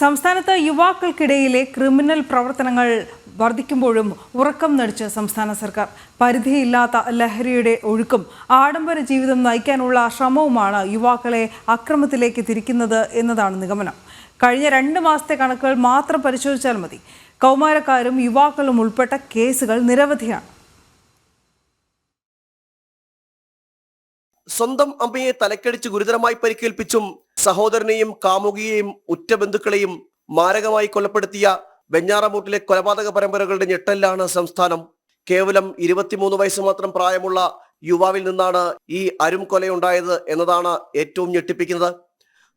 സംസ്ഥാനത്ത് യുവാക്കൾക്കിടയിലെ ക്രിമിനൽ പ്രവർത്തനങ്ങൾ വർദ്ധിക്കുമ്പോഴും ഉറക്കം നടിച്ച് സംസ്ഥാന സർക്കാർ. പരിധിയില്ലാത്ത ലഹരിയുടെ ഒഴുക്കും ആഡംബര ജീവിതം നയിക്കാനുള്ള ശ്രമവുമാണ് യുവാക്കളെ അക്രമത്തിലേക്ക് തിരിക്കുന്നത് എന്നതാണ് നിഗമനം. കഴിഞ്ഞ രണ്ട് മാസത്തെ കണക്കുകൾ മാത്രം പരിശോധിച്ചാൽ മതി. കൗമാരക്കാരും യുവാക്കളും ഉൾപ്പെട്ട കേസുകൾ നിരവധിയാണ്. സ്വന്തം അമ്മയെ തലക്കടിച്ച് ഗുരുതരമായി പരിക്കേൽപ്പിച്ചും സഹോദരനെയും കാമുകിയെയും ഉറ്റ ബന്ധുക്കളെയും മാരകമായി കൊലപ്പെടുത്തിയ വെഞ്ഞാറമൂട്ടിലെ കൊലപാതക പരമ്പരകളുടെ ഞെട്ടലിലാണ് സംസ്ഥാനം. കേവലം ഇരുപത്തിമൂന്ന് വയസ്സ് മാത്രം പ്രായമുള്ള യുവാവിൽ നിന്നാണ് ഈ അരും കൊലയുണ്ടായത് എന്നതാണ് ഏറ്റവും ഞെട്ടിപ്പിക്കുന്നത്.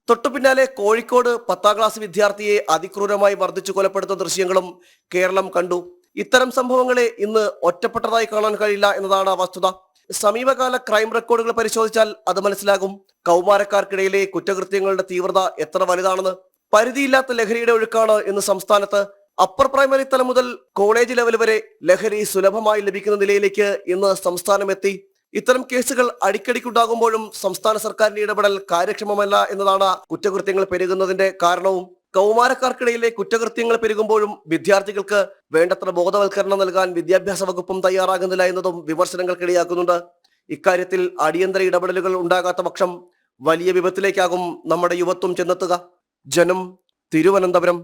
തൊട്ടു പിന്നാലെ കോഴിക്കോട് പത്താം ക്ലാസ് വിദ്യാർത്ഥിയെ അതിക്രൂരമായി മർദ്ദിച്ചു കൊലപ്പെടുത്തുന്ന ദൃശ്യങ്ങളും കേരളം കണ്ടു. ഇത്തരം സംഭവങ്ങളെ ഇന്ന് ഒറ്റപ്പെട്ടതായി കാണാൻ കഴിയില്ല എന്നതാണ് വസ്തുത. സമീപകാല ക്രൈം റെക്കോർഡുകൾ പരിശോധിച്ചാൽ അത് മനസ്സിലാകും. കൗമാരക്കാർക്കിടയിലെ കുറ്റകൃത്യങ്ങളുടെ തീവ്രത എത്ര വലുതാണെന്ന്. പരിധിയില്ലാത്ത ലഹരിയുടെ ഒഴുക്കാണ് ഇന്ന് സംസ്ഥാനത്ത്. അപ്പർ പ്രൈമറി തലം മുതൽ കോളേജ് ലെവൽ വരെ ലഹരി സുലഭമായി ലഭിക്കുന്ന നിലയിലേക്ക് ഇന്ന് സംസ്ഥാനം എത്തി. ഇത്തരം കേസുകൾ അടിക്കടിക്കുണ്ടാകുമ്പോഴും സംസ്ഥാന സർക്കാരിന്റെ ഇടപെടൽ കാര്യക്ഷമമല്ല എന്നതാണ് കുറ്റകൃത്യങ്ങൾ പെരുകുന്നതിന്റെ കാരണവും. കൗമാരക്കാർക്കിടയിലെ കുറ്റകൃത്യങ്ങൾ പെരുകുമ്പോഴും വിദ്യാർത്ഥികൾക്ക് വേണ്ടത്ര ബോധവൽക്കരണം നൽകാൻ വിദ്യാഭ്യാസ വകുപ്പും തയ്യാറാകുന്നില്ല എന്നതും വിമർശനങ്ങൾക്കിടയാക്കുന്നുണ്ട് ഇക്കാര്യത്തിൽ അടിയന്തര ഇടപെടലുകൾ ഉണ്ടാകാത്ത പക്ഷം വലിയ വിപത്തിലേക്കാകും നമ്മുടെ യുവത്വം ചെന്നെത്തുക. ജനം തിരുവനന്തപുരം.